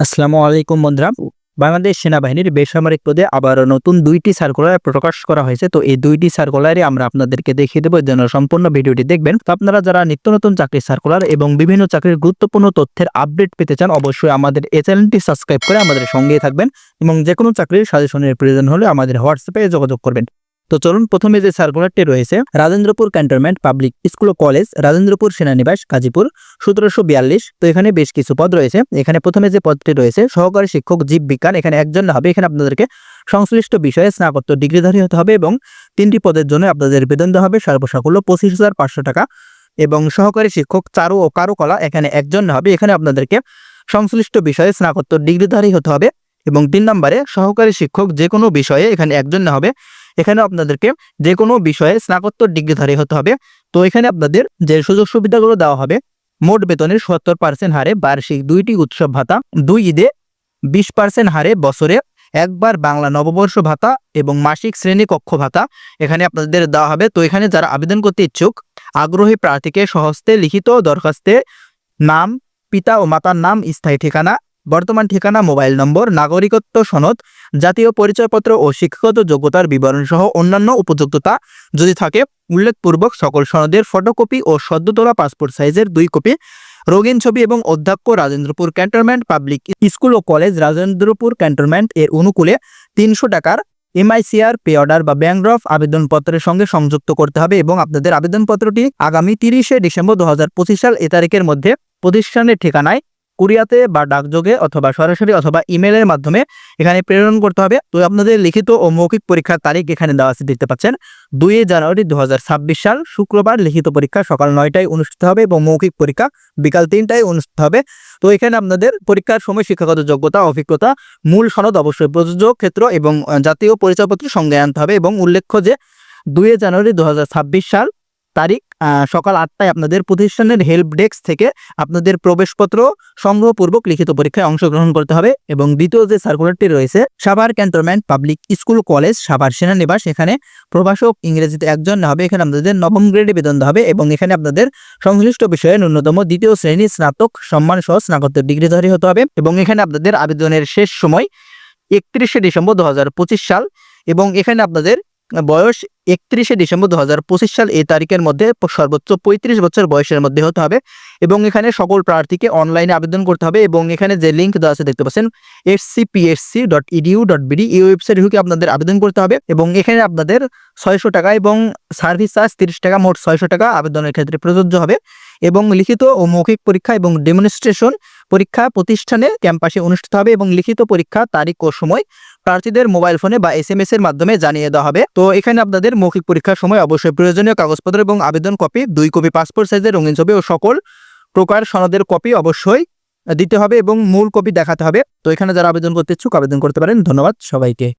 আসসালামু আলাইকুম বন্ধুরা। বাংলাদেশ সেনাবাহিনীর বেসামরিক পদে আবার নতুন দুইটি সার্কুলার প্রকাশ করা হয়েছে। তো এই দুইটি সার্কুলারে আমরা আপনাদেরকে দেখিয়ে দেবো যেন সম্পূর্ণ ভিডিওটি দেখবেন। তো আপনারা যারা নিত্য নতুন চাকরির সার্কুলার এবং বিভিন্ন চাকরির গুরুত্বপূর্ণ তথ্যের আপডেট পেতে চান, অবশ্যই আমাদের এই চ্যানেলটি সাবস্ক্রাইব করে আমাদের সঙ্গেই থাকবেন এবং যে কোনো চাকরির সাজেশনের প্রয়োজন হলে আমাদের হোয়াটসঅ্যাপে যোগাযোগ করবেন। তো চলুন প্রথমে যে সার্কুলারটি রয়েছে, রাজেন্দ্রপুর ক্যান্টনমেন্ট পাবলিক স্কুল ও কলেজ রাজেন্দ্রপুর সেনানিবাস, গাজীপুর, সতেরোশো বিয়াল্লিশ। তো এখানে বেশ কিছু পদ রয়েছে। এখানে প্রথমে যে পদটি রয়েছে, সহকারী শিক্ষক জীব বিজ্ঞান। এখানে একজন হবে, এখানে আপনাদেরকে সংশ্লিষ্ট বিষয়ে স্নাতকোত্তর ডিগ্রিধারী হতে হবে এবং তিনটি পদের জন্য আপনাদের বেতন দেওয়া হবে সর্বসাকুল্য পঁচিশ হাজার পাঁচশো টাকা। এবং সহকারী শিক্ষক, চারু ও কারুকলা, এখানে একজন হবে, এখানে আপনাদেরকে সংশ্লিষ্ট বিষয়ে স্নাতকোত্তর ডিগ্রিধারী হতে হবে। এবং তিন নম্বরে সহকারী শিক্ষক যে কোনো বিষয়ে এখানে একজন হবে এখানে আপনাদেরকে যে কোনো বিষয়ে স্নাতকোত্তর ডিগ্রিধারী হতে হবে। তো এখানে আপনাদের যে সুযোগ সুবিধাগুলো দেওয়া হবে, মোট বেতনের সত্তর পার্সেন্ট হারে বার্ষিক দুইটি উৎসব ভাতা, দুই ঈদে বিশ পার্সেন্ট হারে বছরে একবার বাংলা নববর্ষ ভাতা এবং মাসিক শ্রেণি কক্ষ ভাতা এখানে আপনাদের দেওয়া হবে। তো এখানে যারা আবেদন করতে ইচ্ছুক, আগ্রহী প্রার্থীকে সহস্তে লিখিত দরখাস্তে নাম, পিতা ও মাতার নাম, স্থায়ী ঠিকানা বর্তমান ঠিকানা মোবাইল নম্বর, নাগরিকত্ব সনদ, জাতীয় পরিচয়পত্র ও শিক্ষাগত যোগ্যতার বিবরণ সহ অন্যান্য উপযুক্ততা। যদি থাকে, উল্লেখপূর্বক সকল সনদের ফটোকপি ও সদ্য তোলা পাসপোর্ট সাইজের দুই কপি। রঙিন ছবি এবং অধ্যক্ষ রাজেন্দ্রপুর ক্যান্টনমেন্ট পাবলিক স্কুল ও কলেজ রাজেন্দ্রপুর ক্যান্টনমেন্ট এর অনুকূলে তিনশো টাকার এমআইসিআর, পে অর্ডার বা ব্যাংক ড্রফ আবেদনপত্রের সঙ্গে সংযুক্ত করতে হবে এবং আপনাদের আবেদনপত্রটি আগামী তিরিশে ডিসেম্বর দু হাজার পঁচিশ সাল এ তারিখের মধ্যে প্রতিষ্ঠানের ঠিকানায় কুরিয়াতে বা ডাকযোগে অথবা সরাসরি অথবা ইমেলের মাধ্যমে এখানে প্রেরণ করতে হবে। তো আপনাদের লিখিত ও মৌখিক পরীক্ষার তারিখ এখানে দেওয়া আছে, দেখতে পাচ্ছেন। দুই জানুয়ারি দু হাজার ছাব্বিশ সাল, শুক্রবার লিখিত পরীক্ষা সকাল নয়টায় অনুষ্ঠিত হবে এবং মৌখিক পরীক্ষা বিকাল তিনটায় অনুষ্ঠিত হবে। তো এখানে আপনাদের পরীক্ষার সময় শিক্ষাগত যোগ্যতা, অভিজ্ঞতা, মূল সনদ, অবশ্যই প্রযোজ্য ক্ষেত্র এবং জাতীয় পরিচয়পত্র সঙ্গে আনতে হবে এবং উল্লেখ্য যে দুই জানুয়ারি দু হাজার ছাব্বিশ সাল তারিখ সকাল আটটায় আপনাদের প্রতিষ্ঠানের হেল্প ডেস্ক থেকে আপনাদের প্রবেশপত্র সংগ্রহপূর্বক লিখিত পরীক্ষায় অংশগ্রহণ করতে হবে এবং দ্বিতীয় যে সার্কুলারটি রয়েছে, Savar cantonment public school college Savar সেনানিবাস, এখানে প্রভাষক ইংরেজিতে একজন না হবে, এখানে আপনাদের নবম গ্রেডে বেতন হবে এবং এখানে আপনাদের সংশ্লিষ্ট বিষয়ে ন্যূনতম দ্বিতীয় শ্রেণি স্নাতক সম্মান সহ স্নাতকোত্তর ডিগ্রিধারী হতে হবে এবং এখানে আপনাদের আবেদনের শেষ সময় একত্রিশে ডিসেম্বর দু হাজার পঁচিশ সাল এবং এখানে আপনাদের বয়স একত্রিশে ডিসেম্বর দু হাজার পঁচিশ সাল এই তারিখের মধ্যে সর্বোচ্চ পঁয়ত্রিশ বছর বয়সের মধ্যে হতে হবে এবং এখানে সকল প্রার্থীকে অনলাইনে আবেদন করতে হবে এবং এখানে যে লিঙ্ক দেওয়া আছে দেখতে পাচ্ছেন SCPSC dot edu dot BD এই ওয়েবসাইট ঢুকে আপনাদের আবেদন করতে হবে এবং এখানে আপনাদের ছয়শো টাকা এবং সার্ভিস চার্জ তিরিশ টাকা, মোট ছয়শো টাকা আবেদনের ক্ষেত্রে প্রযোজ্য হবে এবং লিখিত ও মৌখিক পরীক্ষা এবং ডেমনস্ট্রেশন পরীক্ষা প্রতিষ্ঠানে ক্যাম্পাসে অনুষ্ঠিত হবে এবং লিখিত পরীক্ষা, তারিখ ও সময় প্রার্থীদের মোবাইল ফোনে বা এস এর মাধ্যমে জানিয়ে দেওয়া হবে। তো এখানে আপনাদের মৌখিক পরীক্ষার সময় অবশ্যই প্রয়োজনীয় কাগজপত্র এবং আবেদন কপি, দুই কপি পাসপোর্ট সাইজের রঙিন ছবি ও সকল প্রকার সনদের কপি অবশ্যই দিতে হবে এবং মূল কপি দেখাতে হবে। তো এখানে যারা আবেদন করতে ইচ্ছুক, আবেদন করতে পারেন। ধন্যবাদ সবাইকে।